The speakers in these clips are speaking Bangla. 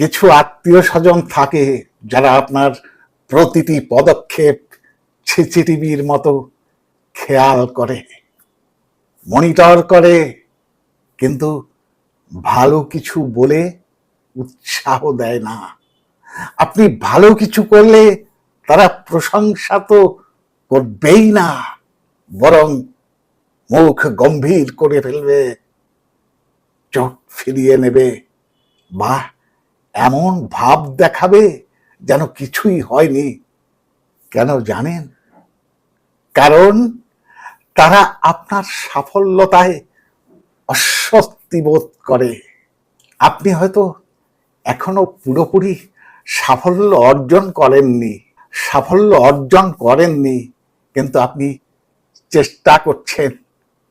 কিছু আত্মীয় স্বজন থাকে যারা আপনার প্রতিটি পদক্ষেপ সিসিটিভির মতো খেয়াল করে, মনিটর করে, কিন্তু ভালো কিছু বলে উৎসাহ দেয় না। আপনি ভালো কিছু করলে তারা প্রশংসা তো করবেই না, বরং মুখ গম্ভীর করে ফেলবে, চোখ ফিরিয়ে নেবে। বা এমন ভাব দেখাবে যেন কিছুই হয়নি। কেন জানেন? কারণ তারা আপনার সাফল্যতায় অস্বস্তি বোধ করে। আপনি হয়তো এখনও পুরোপুরি সাফল্য অর্জন করেননি, সাফল্য অর্জন করেননি, কিন্তু আপনি চেষ্টা করছেন,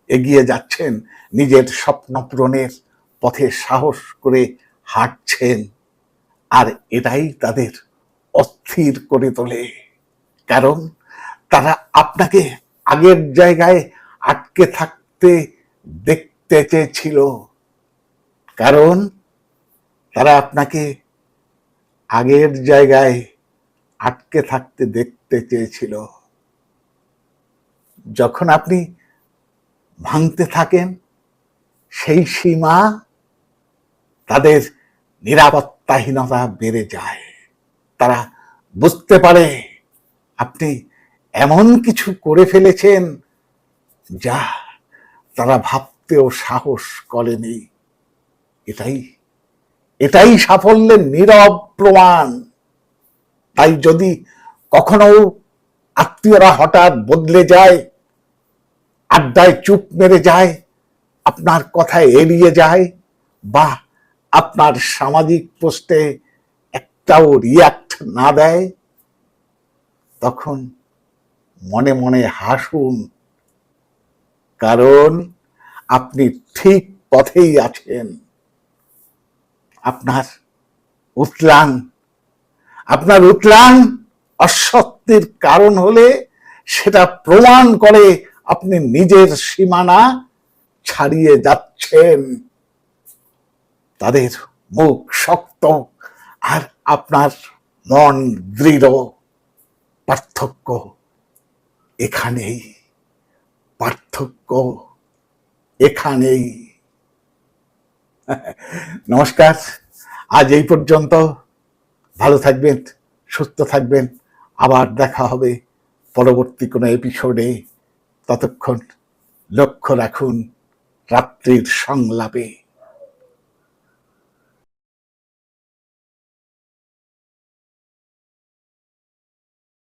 এগিয়ে যাচ্ছেন, নিজের স্বপ্ন পূরণের পথে সাহস করে হাঁটছেন। আর এটাই তাদের অস্থির করে তোলে। কারণ তারা আপনাকে আগের জায়গায় আটকে থাকতে দেখতে চেয়েছিল। কারণ তারা আপনাকে আগের জায়গায় আটকে থাকতে দেখতে চেয়েছিল। যখন আপনি ভাঙতে থাকেন, সেই সীমা তাদের নিরাপত্তাহীনতা বেড়ে যায়। তারা বুঝতে পারে, আপনি এমন কিছু করে ফেলেছেন যা তারা ভাবতেও সাহস করেনি। এটাই এটাই সাফল্যের নীরব প্রমাণ। তাই যদি কখনো আত্মীয়রা হঠাৎ বদলে যায়, আড্ডায় চুপ মেরে যায়, আপনার কথায় এড়িয়ে যায়, বা আপনার সামাজিক পোস্টে একটাও রিয়াক্ট না দেয়, তখন মনে মনে হাসুন। কারণ আপনি ঠিক পথেই আছেন। আপনার উতলান আপনার উতলান অসত্যের কারণ হলে সেটা প্রমাণ করে আপনি নিজের সীমানা ছাড়িয়ে যাচ্ছেন। তাদের মুখ শক্ত আর আপনার মন দৃঢ় পার্থক্য। এখানেই পার্থক্য। এখানেই। নমস্কার। আজ এই পর্যন্ত। ভালো থাকবেন, সুস্থ থাকবেন। আবার দেখা হবে পরবর্তী কোনো এপিসোডে ততক্ষণ লক্ষ্য রাখুন, রাত্রির সংলাপে।